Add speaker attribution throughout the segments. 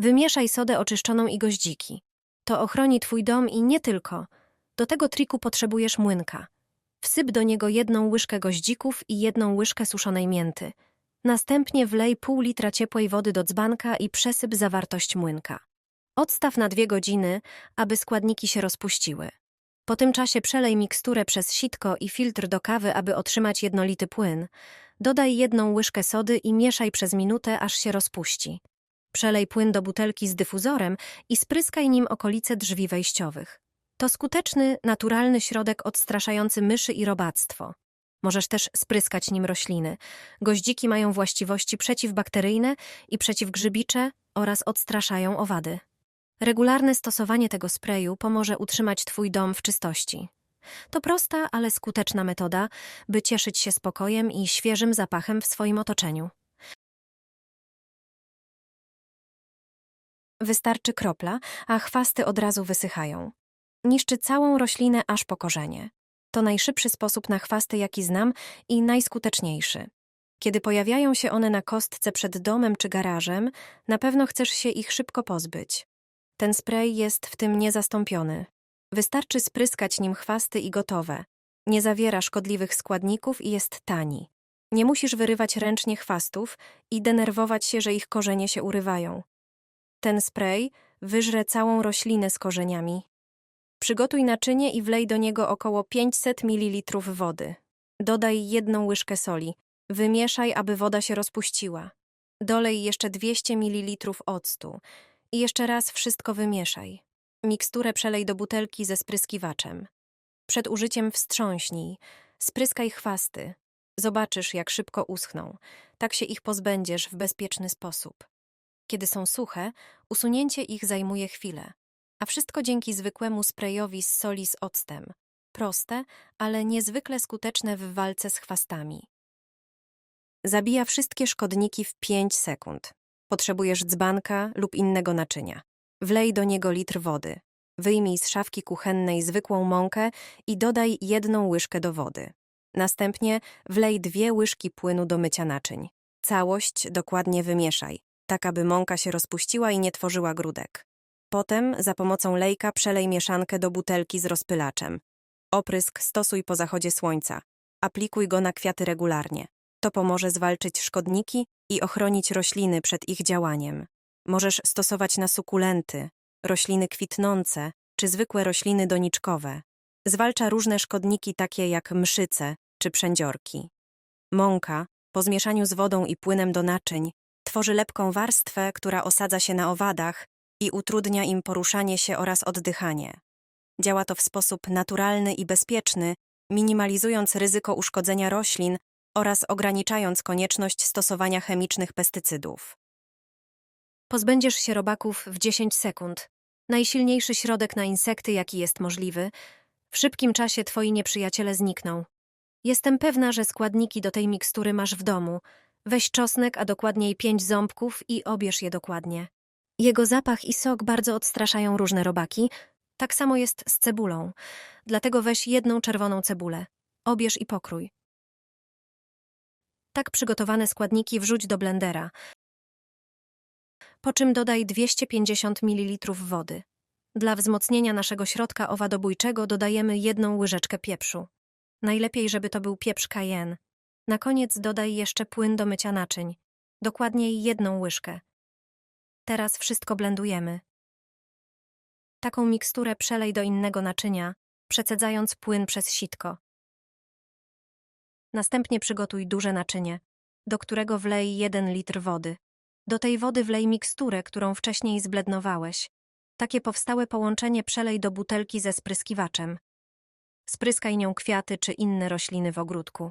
Speaker 1: Wymieszaj sodę oczyszczoną i goździki. To ochroni twój dom i nie tylko. Do tego triku potrzebujesz młynka. Wsyp do niego jedną łyżkę goździków i jedną łyżkę suszonej mięty. Następnie wlej pół litra ciepłej wody do dzbanka i przesyp zawartość młynka. Odstaw na dwie godziny, aby składniki się rozpuściły. Po tym czasie przelej miksturę przez sitko i filtr do kawy, aby otrzymać jednolity płyn. Dodaj jedną łyżkę sody i mieszaj przez minutę, aż się rozpuści. Przelej płyn do butelki z dyfuzorem i spryskaj nim okolice drzwi wejściowych. To skuteczny, naturalny środek odstraszający myszy i robactwo. Możesz też spryskać nim rośliny. Goździki mają właściwości przeciwbakteryjne i przeciwgrzybicze oraz odstraszają owady. Regularne stosowanie tego sprayu pomoże utrzymać Twój dom w czystości. To prosta, ale skuteczna metoda, by cieszyć się spokojem i świeżym zapachem w swoim otoczeniu. Wystarczy kropla, a chwasty od razu wysychają. Niszczy całą roślinę aż po korzenie. To najszybszy sposób na chwasty, jaki znam i najskuteczniejszy. Kiedy pojawiają się one na kostce przed domem czy garażem, na pewno chcesz się ich szybko pozbyć. Ten spray jest w tym niezastąpiony. Wystarczy spryskać nim chwasty i gotowe. Nie zawiera szkodliwych składników i jest tani. Nie musisz wyrywać ręcznie chwastów i denerwować się, że ich korzenie się urywają. Ten spray wyżre całą roślinę z korzeniami. Przygotuj naczynie i wlej do niego około 500 ml wody. Dodaj jedną łyżkę soli. Wymieszaj, aby woda się rozpuściła. Dolej jeszcze 200 ml octu. I jeszcze raz wszystko wymieszaj. Miksturę przelej do butelki ze spryskiwaczem. Przed użyciem wstrząśnij. Spryskaj chwasty. Zobaczysz, jak szybko uschną. Tak się ich pozbędziesz w bezpieczny sposób. Kiedy są suche, usunięcie ich zajmuje chwilę. A wszystko dzięki zwykłemu sprayowi z soli z octem. Proste, ale niezwykle skuteczne w walce z chwastami. Zabija wszystkie szkodniki w 5 sekund. Potrzebujesz dzbanka lub innego naczynia. Wlej do niego litr wody. Wyjmij z szafki kuchennej zwykłą mąkę i dodaj jedną łyżkę do wody. Następnie wlej dwie łyżki płynu do mycia naczyń. Całość dokładnie wymieszaj, tak aby mąka się rozpuściła i nie tworzyła grudek. Potem za pomocą lejka przelej mieszankę do butelki z rozpylaczem. Oprysk stosuj po zachodzie słońca. Aplikuj go na kwiaty regularnie. To pomoże zwalczyć szkodniki i ochronić rośliny przed ich działaniem. Możesz stosować na sukulenty, rośliny kwitnące czy zwykłe rośliny doniczkowe. Zwalcza różne szkodniki takie jak mszyce czy przędziorki. Mąka, po zmieszaniu z wodą i płynem do naczyń, tworzy lepką warstwę, która osadza się na owadach i utrudnia im poruszanie się oraz oddychanie. Działa to w sposób naturalny i bezpieczny, minimalizując ryzyko uszkodzenia roślin oraz ograniczając konieczność stosowania chemicznych pestycydów. Pozbędziesz się robaków w 10 sekund. Najsilniejszy środek na insekty, jaki jest możliwy. W szybkim czasie twoi nieprzyjaciele znikną. Jestem pewna, że składniki do tej mikstury masz w domu. Weź czosnek, a dokładniej pięć ząbków i obierz je dokładnie. Jego zapach i sok bardzo odstraszają różne robaki. Tak samo jest z cebulą. Dlatego weź jedną czerwoną cebulę. Obierz i pokrój. Tak przygotowane składniki wrzuć do blendera, po czym dodaj 250 ml wody. Dla wzmocnienia naszego środka owadobójczego dodajemy jedną łyżeczkę pieprzu. Najlepiej, żeby to był pieprz cayenne. Na koniec dodaj jeszcze płyn do mycia naczyń. Dokładniej jedną łyżkę. Teraz wszystko blendujemy. Taką miksturę przelej do innego naczynia, przecedzając płyn przez sitko. Następnie przygotuj duże naczynie, do którego wlej 1 litr wody. Do tej wody wlej miksturę, którą wcześniej zblednowałeś. Takie powstałe połączenie przelej do butelki ze spryskiwaczem. Spryskaj nią kwiaty czy inne rośliny w ogródku.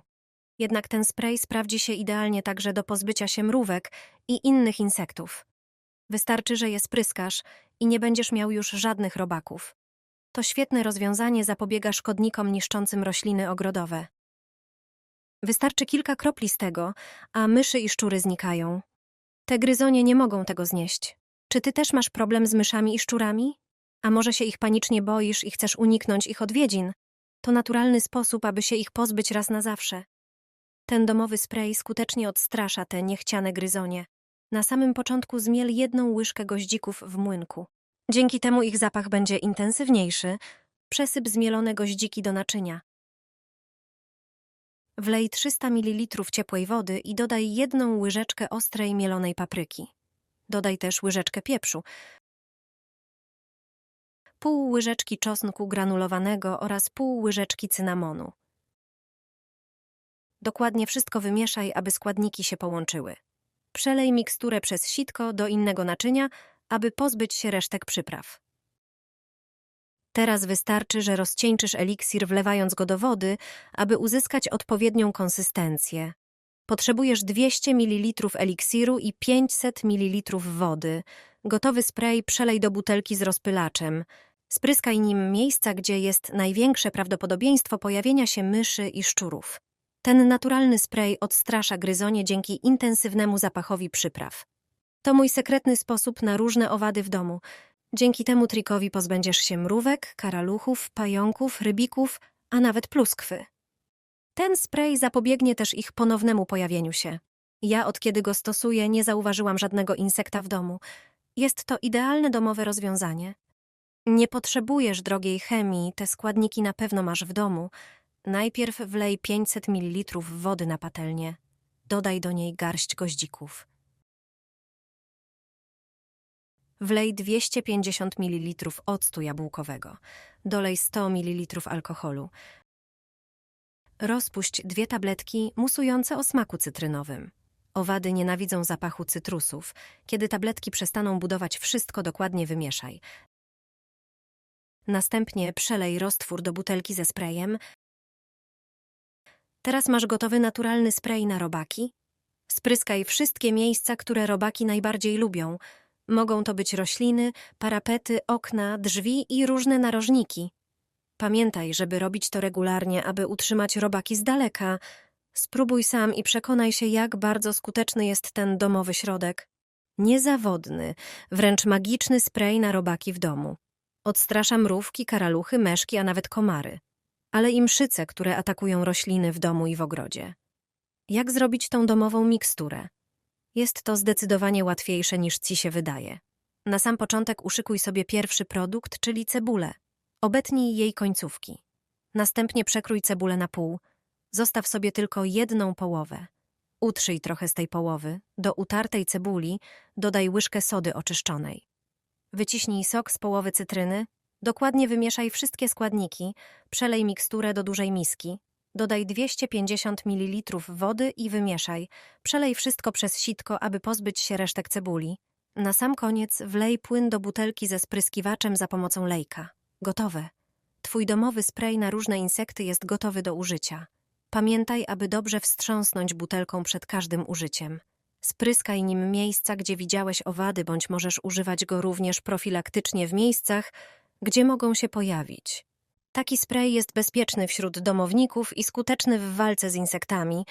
Speaker 1: Jednak ten spray sprawdzi się idealnie także do pozbycia się mrówek i innych insektów. Wystarczy, że je spryskasz i nie będziesz miał już żadnych robaków. To świetne rozwiązanie zapobiega szkodnikom niszczącym rośliny ogrodowe. Wystarczy kilka kropli z tego, a myszy i szczury znikają. Te gryzonie nie mogą tego znieść. Czy ty też masz problem z myszami i szczurami? A może się ich panicznie boisz i chcesz uniknąć ich odwiedzin? To naturalny sposób, aby się ich pozbyć raz na zawsze. Ten domowy spray skutecznie odstrasza te niechciane gryzonie. Na samym początku zmiel jedną łyżkę goździków w młynku. Dzięki temu ich zapach będzie intensywniejszy. Przesyp zmielone goździki do naczynia. Wlej 300 ml ciepłej wody i dodaj jedną łyżeczkę ostrej mielonej papryki. Dodaj też łyżeczkę pieprzu, pół łyżeczki czosnku granulowanego oraz pół łyżeczki cynamonu. Dokładnie wszystko wymieszaj, aby składniki się połączyły. Przelej miksturę przez sitko do innego naczynia, aby pozbyć się resztek przypraw. Teraz wystarczy, że rozcieńczysz eliksir wlewając go do wody, aby uzyskać odpowiednią konsystencję. Potrzebujesz 200 ml eliksiru i 500 ml wody. Gotowy spray przelej do butelki z rozpylaczem. Spryskaj nim miejsca, gdzie jest największe prawdopodobieństwo pojawienia się myszy i szczurów. Ten naturalny spray odstrasza gryzonie dzięki intensywnemu zapachowi przypraw. To mój sekretny sposób na różne owady w domu. Dzięki temu trikowi pozbędziesz się mrówek, karaluchów, pająków, rybików, a nawet pluskwy. Ten spray zapobiegnie też ich ponownemu pojawieniu się. Ja od kiedy go stosuję nie zauważyłam żadnego insekta w domu. Jest to idealne domowe rozwiązanie. Nie potrzebujesz drogiej chemii, te składniki na pewno masz w domu. Najpierw wlej 500 ml wody na patelnię. Dodaj do niej garść goździków. Wlej 250 ml octu jabłkowego. Dolej 100 ml alkoholu. Rozpuść dwie tabletki musujące o smaku cytrynowym. Owady nienawidzą zapachu cytrusów. Kiedy tabletki przestaną budować wszystko, dokładnie wymieszaj. Następnie przelej roztwór do butelki ze sprayem. Teraz masz gotowy naturalny spray na robaki. Spryskaj wszystkie miejsca, które robaki najbardziej lubią. Mogą to być rośliny, parapety, okna, drzwi i różne narożniki. Pamiętaj, żeby robić to regularnie, aby utrzymać robaki z daleka. Spróbuj sam i przekonaj się, jak bardzo skuteczny jest ten domowy środek. Niezawodny, wręcz magiczny spray na robaki w domu. Odstrasza mrówki, karaluchy, meszki, a nawet komary. Ale i mszyce, które atakują rośliny w domu i w ogrodzie. Jak zrobić tą domową miksturę? Jest to zdecydowanie łatwiejsze niż ci się wydaje. Na sam początek uszykuj sobie pierwszy produkt, czyli cebulę. Obetnij jej końcówki. Następnie przekrój cebulę na pół. Zostaw sobie tylko jedną połowę. Utrzyj trochę z tej połowy. Do utartej cebuli dodaj łyżkę sody oczyszczonej. Wyciśnij sok z połowy cytryny, dokładnie wymieszaj wszystkie składniki, przelej miksturę do dużej miski, dodaj 250 ml wody i wymieszaj. Przelej wszystko przez sitko, aby pozbyć się resztek cebuli. Na sam koniec wlej płyn do butelki ze spryskiwaczem za pomocą lejka. Gotowe. Twój domowy spray na różne insekty jest gotowy do użycia. Pamiętaj, aby dobrze wstrząsnąć butelką przed każdym użyciem. Spryskaj nim miejsca, gdzie widziałeś owady, bądź możesz używać go również profilaktycznie w miejscach, gdzie mogą się pojawić. Taki spray jest bezpieczny wśród domowników i skuteczny w walce z insektami,